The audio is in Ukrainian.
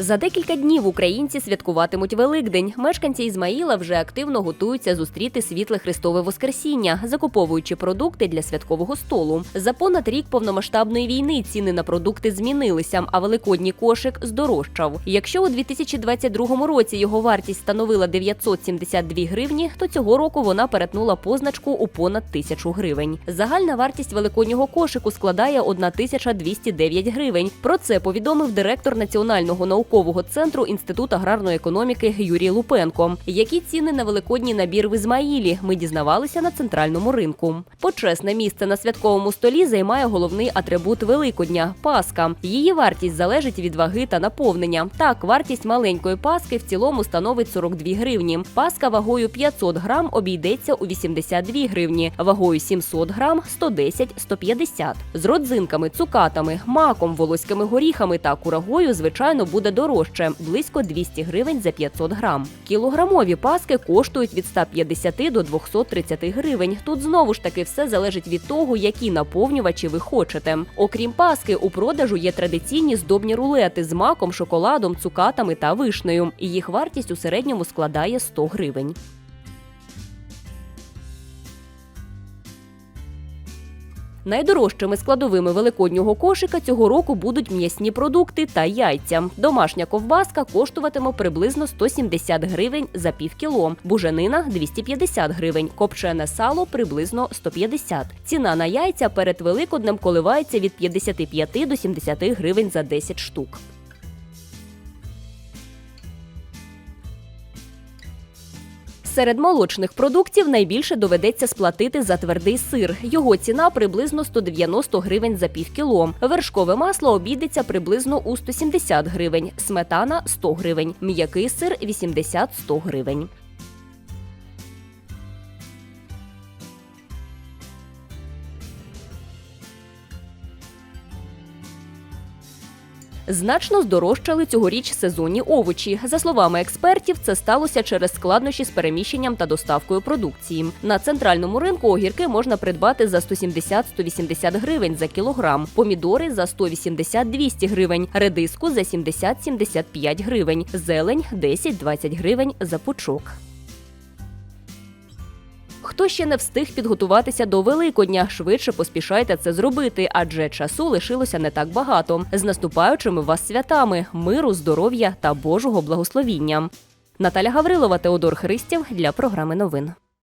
За декілька днів українці святкуватимуть Великдень. Мешканці Ізмаїла вже активно готуються зустріти світле Христове Воскресіння, закуповуючи продукти для святкового столу. За понад рік повномасштабної війни ціни на продукти змінилися, а великодній кошик здорожчав. Якщо у 2022 році його вартість становила 972 гривні, то цього року вона перетнула позначку у понад тисячу гривень. Загальна вартість великоднього кошику складає 1209 гривень. Про це повідомив директор Національного наукового центру Інституту аграрної економіки Юрій Лупенко. Які ціни на великодній набір в Ізмаїлі? Ми дізнавалися на центральному ринку. Почесне місце на святковому столі займає головний атрибут Великодня паска. Її вартість залежить від ваги та наповнення. Так, вартість маленької паски в цілому становить 42 гривні. Паска вагою 500 грам обійдеться у 82 гривні, вагою 700 грам 110-150. З родзинками, цукатами, маком, волоськими горіхами та курагою, звичайно, буде дорожче близько 200 гривень за 500 грам. Кілограмові паски коштують від 150 до 230 гривень. Тут знову ж таки все залежить від того, які наповнювачі ви хочете. Окрім паски, у продажу є традиційні здобні рулети з маком, шоколадом, цукатами та вишнею. Їх вартість у середньому складає 100 гривень. Найдорожчими складовими великоднього кошика цього року будуть м'ясні продукти та яйця. Домашня ковбаска коштуватиме приблизно 170 гривень за пів кіло, буженина 250 гривень, копчене сало приблизно 150. Ціна на яйця перед Великоднем коливається від 55 до 70 гривень за 10 штук. Серед молочних продуктів найбільше доведеться сплатити за твердий сир. Його ціна приблизно 190 гривень за пів кіло. Вершкове масло обійдеться приблизно у 170 гривень, сметана 100 гривень, м'який сир 80-100 гривень. Значно здорожчали цьогоріч сезонні овочі. За словами експертів, це сталося через складнощі з переміщенням та доставкою продукції. На центральному ринку огірки можна придбати за 170-180 гривень за кілограм, помідори за 180-200 гривень, редиску за 70-75 гривень, зелень 10-20 гривень за пучок. Хто ще не встиг підготуватися до Великодня, швидше поспішайте це зробити, адже часу лишилося не так багато. З наступаючими вас святами, миру, здоров'я та Божого благословіння. Наталя Гаврилова, Теодор Христів для програми новин.